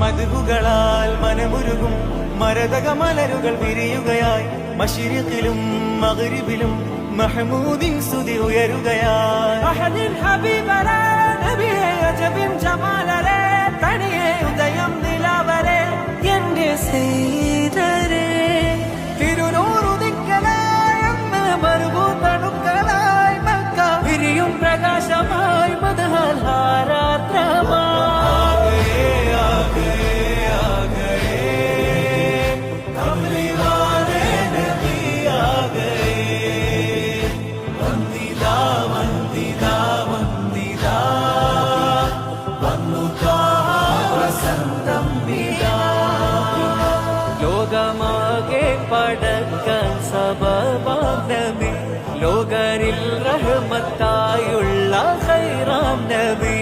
മധുകളാൽ മനമുരുകും. മരതക മലരുകൾ വിരിയുകയായി. മഷിരത്തിലും മകരുവിലും മഹമൂദിൻ സ്തുതി ഉയരുകയായി. ജമാലരെ ഉദയം നിലവരെ എന്റെ ലോകമാകെ പടക്കാൻ സബബാം നബി ലോകരിൽ റഹ്മത്തായുള്ള ഹൈറാം നബി